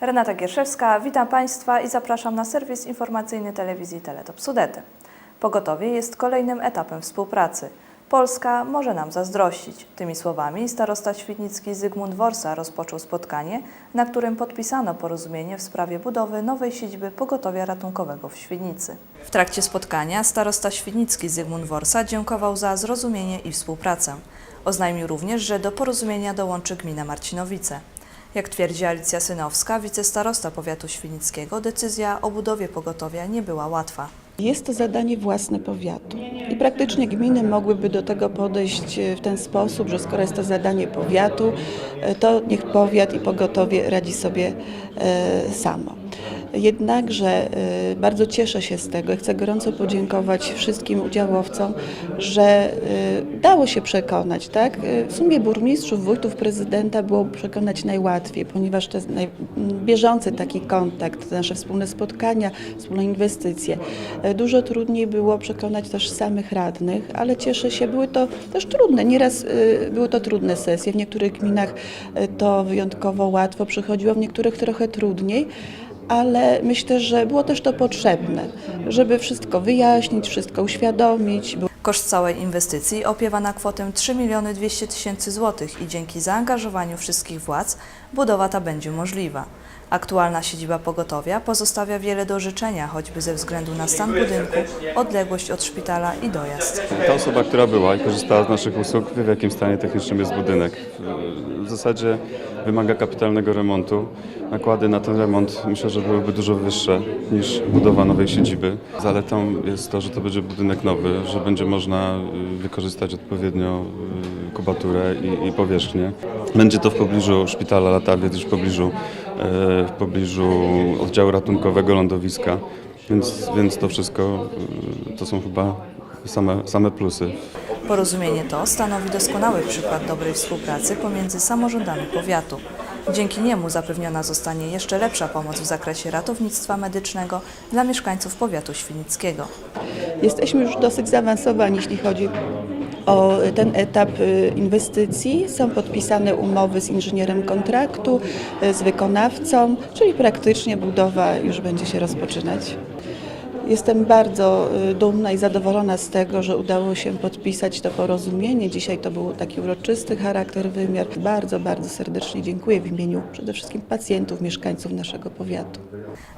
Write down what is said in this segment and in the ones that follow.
Renata Gierszewska, witam Państwa i zapraszam na serwis informacyjny telewizji Teletop Sudety. Pogotowie jest kolejnym etapem współpracy. Polska może nam zazdrościć. Tymi słowami starosta świdnicki Zygmunt Worsa rozpoczął spotkanie, na którym podpisano porozumienie w sprawie budowy nowej siedziby pogotowia ratunkowego w Świdnicy. W trakcie spotkania starosta świdnicki Zygmunt Worsa dziękował za zrozumienie i współpracę. Oznajmił również, że do porozumienia dołączy gmina Marcinowice. Jak twierdzi Alicja Synowska, wicestarosta powiatu świdnickiego, decyzja o budowie pogotowia nie była łatwa. Jest to zadanie własne powiatu i praktycznie gminy mogłyby do tego podejść e, w ten sposób, że skoro jest to zadanie powiatu, e, to niech powiat i pogotowie radzi sobie e, samo. Jednakże e, bardzo cieszę się z tego i chcę gorąco podziękować wszystkim udziałowcom, że e, dało się przekonać, tak? E, W sumie burmistrzów, wójtów, prezydenta było przekonać najłatwiej, ponieważ to jest naj, bieżący taki kontakt, nasze wspólne spotkania, wspólne inwestycje. Dużo trudniej było przekonać też samych radnych, ale cieszę się, były to też trudne, nieraz były to trudne sesje, w niektórych gminach to wyjątkowo łatwo przychodziło, w niektórych trochę trudniej ale myślę, że było też to potrzebne, żeby wszystko wyjaśnić, wszystko uświadomić. Koszt całej inwestycji opiewa na kwotę 3 miliony 200 tysięcy złotych i dzięki zaangażowaniu wszystkich władz budowa ta będzie możliwa. Aktualna siedziba pogotowia pozostawia wiele do życzenia, choćby ze względu na stan budynku, odległość od szpitala i dojazd. Ta osoba, która była i korzystała z naszych usług, wie w jakim stanie technicznym jest budynek. W zasadzie wymaga kapitalnego remontu. Nakłady na ten remont myślę, że byłyby dużo wyższe niż budowa nowej siedziby. Zaletą jest to, że to będzie budynek nowy, że będzie można y, wykorzystać odpowiednio kubaturę i, i powierzchnię. Będzie to w pobliżu szpitala Latawiec, w pobliżu, e, w pobliżu oddziału ratunkowego lądowiska. Więc, więc to wszystko y, to są chyba same, same plusy. Porozumienie to stanowi doskonały przykład dobrej współpracy pomiędzy samorządami powiatu. Dzięki niemu zapewniona zostanie jeszcze lepsza pomoc w zakresie ratownictwa medycznego dla mieszkańców powiatu świdnickiego. Jesteśmy już dosyć zaawansowani, jeśli chodzi o ten etap y, inwestycji. Są podpisane umowy z inżynierem kontraktu, y, z wykonawcą, czyli praktycznie budowa już będzie się rozpoczynać. Jestem bardzo y, dumna i zadowolona z tego, że udało się podpisać to porozumienie. Dzisiaj to był taki uroczysty charakter, wymiar. Bardzo, bardzo serdecznie dziękuję w imieniu przede wszystkim pacjentów, mieszkańców naszego powiatu.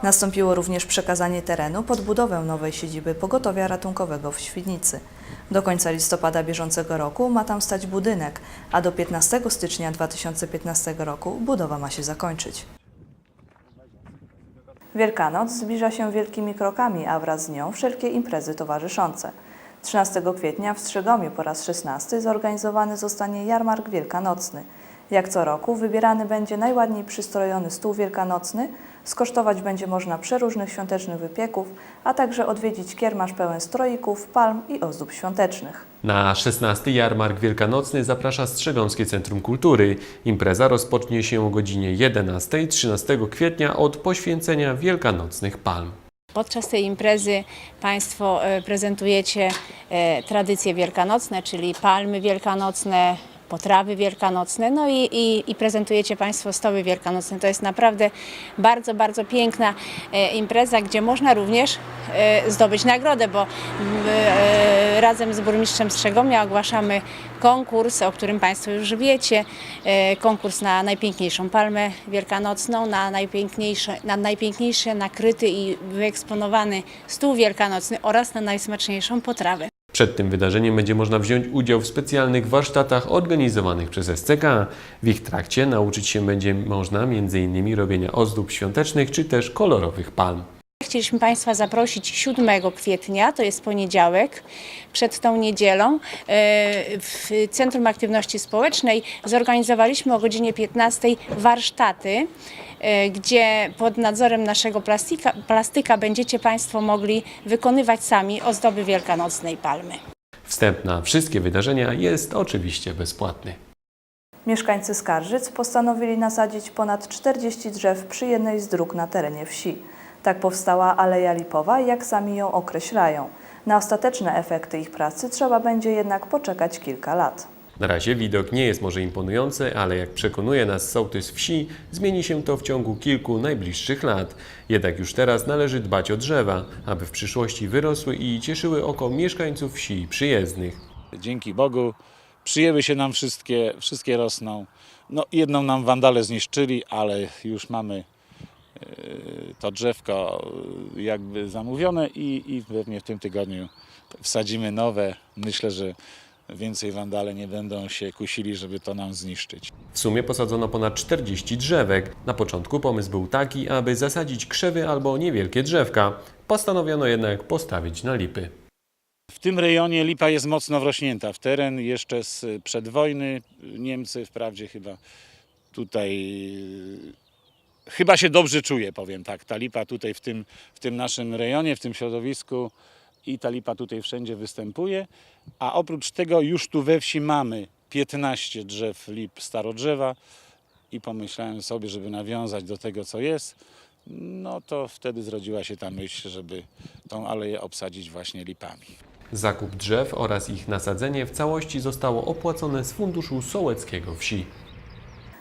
Nastąpiło również przekazanie terenu pod budowę nowej siedziby pogotowia ratunkowego w Świdnicy. Do końca listopada bieżącego roku ma tam stać budynek, a do 15 stycznia 2015 roku budowa ma się zakończyć. Wielkanoc zbliża się wielkimi krokami, a wraz z nią wszelkie imprezy towarzyszące. 13 kwietnia w Strzygomiu po raz 16 zorganizowany zostanie jarmark wielkanocny. Jak co roku wybierany będzie najładniej przystrojony stół wielkanocny, skosztować będzie można przeróżnych świątecznych wypieków, a także odwiedzić kiermasz pełen stroików, palm i ozdób świątecznych. Na 16 jarmark wielkanocny zaprasza Strzegomskie Centrum Kultury. Impreza rozpocznie się o godzinie 11 13 kwietnia od poświęcenia wielkanocnych palm. Podczas tej imprezy Państwo e, prezentujecie e, tradycje wielkanocne, czyli palmy wielkanocne, potrawy wielkanocne, no i, i, i prezentujecie Państwo stoły wielkanocne. To jest naprawdę bardzo, bardzo piękna e, impreza, gdzie można również e, zdobyć nagrodę, bo e, razem z burmistrzem Strzegomia ogłaszamy konkurs, o którym Państwo już wiecie, konkurs na najpiękniejszą palmę wielkanocną, na najpiękniejsze, na najpiękniejszy nakryty i wyeksponowany stół wielkanocny oraz na najsmaczniejszą potrawę. Przed tym wydarzeniem będzie można wziąć udział w specjalnych warsztatach organizowanych przez SCK. W ich trakcie nauczyć się będzie można m.in. robienia ozdób świątecznych czy też kolorowych palm. Chcieliśmy Państwa zaprosić 7 kwietnia, to jest poniedziałek, przed tą niedzielą e, w Centrum Aktywności Społecznej zorganizowaliśmy o godzinie 15 warsztaty, e, gdzie pod nadzorem naszego plastika, plastyka będziecie Państwo mogli wykonywać sami ozdoby wielkanocnej palmy. Wstęp na wszystkie wydarzenia jest oczywiście bezpłatny. Mieszkańcy Skarżyc postanowili nasadzić ponad 40 drzew przy jednej z dróg na terenie wsi. Tak powstała Aleja Lipowa, jak sami ją określają. Na ostateczne efekty ich pracy trzeba będzie jednak poczekać kilka lat. Na razie widok nie jest może imponujący, ale jak przekonuje nas sołtys wsi, zmieni się to w ciągu kilku najbliższych lat. Jednak już teraz należy dbać o drzewa, aby w przyszłości wyrosły i cieszyły oko mieszkańców wsi i przyjezdnych. Dzięki Bogu przyjęły się nam wszystkie, wszystkie rosną. No jedną nam wandale zniszczyli, ale już mamy to drzewko e, jakby zamówione i, i pewnie w tym tygodniu wsadzimy nowe. Myślę, że więcej wandale nie będą się kusili, żeby to nam zniszczyć. W sumie posadzono ponad 40 drzewek. Na początku pomysł był taki, aby zasadzić krzewy albo niewielkie drzewka. Postanowiono jednak postawić na lipy. W tym rejonie lipa jest mocno wrośnięta w teren jeszcze z przedwojny. Niemcy wprawdzie chyba tutaj chyba się dobrze czuje, powiem tak. Ta lipa tutaj w tym, w tym naszym rejonie, w tym środowisku i ta lipa tutaj wszędzie występuje. A oprócz tego już tu we wsi mamy 15 drzew lip starodrzewa i pomyślałem sobie, żeby nawiązać do tego, co jest. No to wtedy zrodziła się ta myśl, żeby tą aleję obsadzić właśnie lipami. Zakup drzew oraz ich nasadzenie w całości zostało opłacone z funduszu sołeckiego wsi.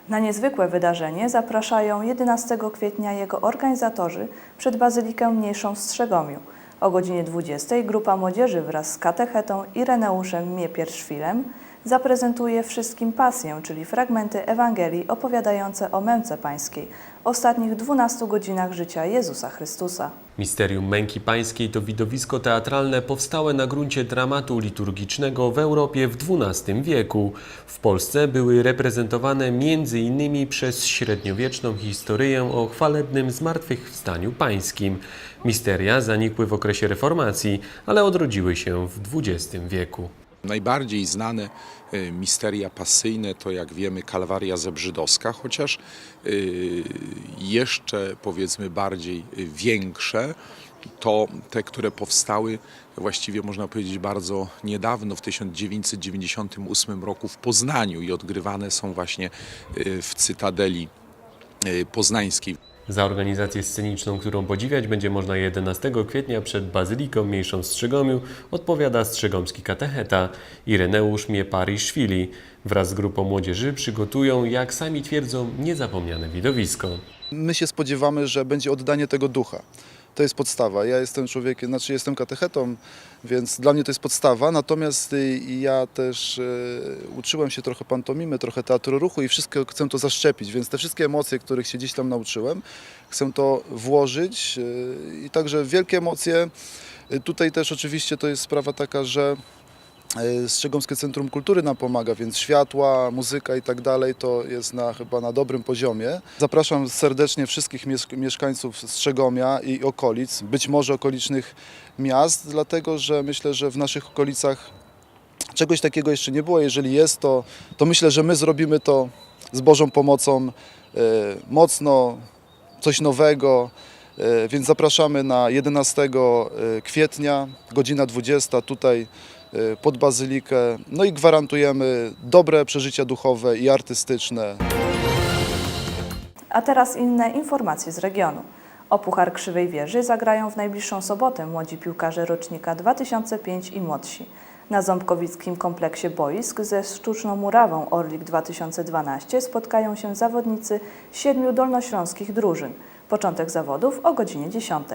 Na niezwykłe wydarzenie zapraszają 11 kwietnia jego organizatorzy przed Bazylikę Mniejszą w Strzegomiu. O godzinie 20 grupa młodzieży wraz z katechetą Ireneuszem Miepierszwilem zaprezentuje wszystkim pasję, czyli fragmenty Ewangelii opowiadające o męce pańskiej, ostatnich 12 godzinach życia Jezusa Chrystusa. Misterium Męki Pańskiej to widowisko teatralne powstałe na gruncie dramatu liturgicznego w Europie w XII wieku. W Polsce były reprezentowane m.in. przez średniowieczną historyję o chwalebnym zmartwychwstaniu pańskim. Misteria zanikły w okresie reformacji, ale odrodziły się w XX wieku. Najbardziej znane y, misteria pasyjne to, jak wiemy, Kalwaria Zebrzydowska, chociaż y, jeszcze powiedzmy bardziej większe to te, które powstały właściwie można powiedzieć bardzo niedawno, w 1998 roku w Poznaniu i odgrywane są właśnie y, w Cytadeli Poznańskiej. Za organizację sceniczną, którą podziwiać będzie można 11 kwietnia przed Bazyliką Mniejszą w Strzygomiu, odpowiada strzegomski katecheta Ireneusz Miepariszwili. Wraz z grupą młodzieży przygotują, jak sami twierdzą, niezapomniane widowisko. My się spodziewamy, że będzie oddanie tego ducha. To jest podstawa. Ja jestem człowiekiem, znaczy jestem katechetą, więc dla mnie to jest podstawa. Natomiast y, ja też y, uczyłem się trochę pantomimy, trochę teatru ruchu i wszystko chcę to zaszczepić, więc te wszystkie emocje, których się gdzieś tam nauczyłem, chcę to włożyć y, i także wielkie emocje. Tutaj też oczywiście to jest sprawa taka, że Strzegomskie Centrum Kultury nam pomaga, więc światła, muzyka i tak dalej to jest na, chyba na dobrym poziomie. Zapraszam serdecznie wszystkich mieszk- mieszkańców Strzegomia i okolic, być może okolicznych miast, dlatego że myślę, że w naszych okolicach czegoś takiego jeszcze nie było. Jeżeli jest, to, to myślę, że my zrobimy to z Bożą pomocą e, mocno, coś nowego. E, Więc zapraszamy na 11 kwietnia, godzina 20 tutaj e, pod Bazylikę. No i gwarantujemy dobre przeżycia duchowe i artystyczne. A teraz inne informacje z regionu. O Puchar Krzywej Wieży zagrają w najbliższą sobotę młodzi piłkarze rocznika 2005 i młodsi. Na Ząbkowickim kompleksie boisk ze sztuczną murawą Orlik 2012 spotkają się zawodnicy siedmiu dolnośląskich drużyn. Początek zawodów o godzinie 10.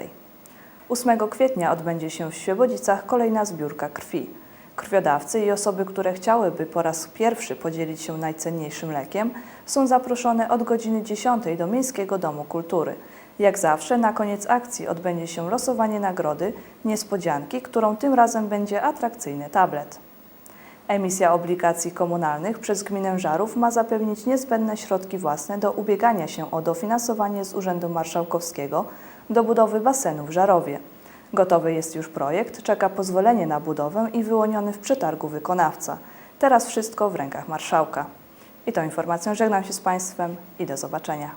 8 kwietnia odbędzie się w Świebodzicach kolejna zbiórka krwi. Krwiodawcy i osoby, które chciałyby po raz pierwszy podzielić się najcenniejszym lekiem, są zaproszone od godziny 10 do Miejskiego Domu Kultury. Jak zawsze na koniec akcji odbędzie się losowanie nagrody, niespodzianki, którą tym razem będzie atrakcyjny tablet. Emisja obligacji komunalnych przez gminę Żarów ma zapewnić niezbędne środki własne do ubiegania się o dofinansowanie z Urzędu Marszałkowskiego do budowy basenu w Żarowie. Gotowy jest już projekt, czeka pozwolenie na budowę i wyłoniony w przetargu wykonawca. Teraz wszystko w rękach marszałka. I tą informacją żegnam się z Państwem i do zobaczenia.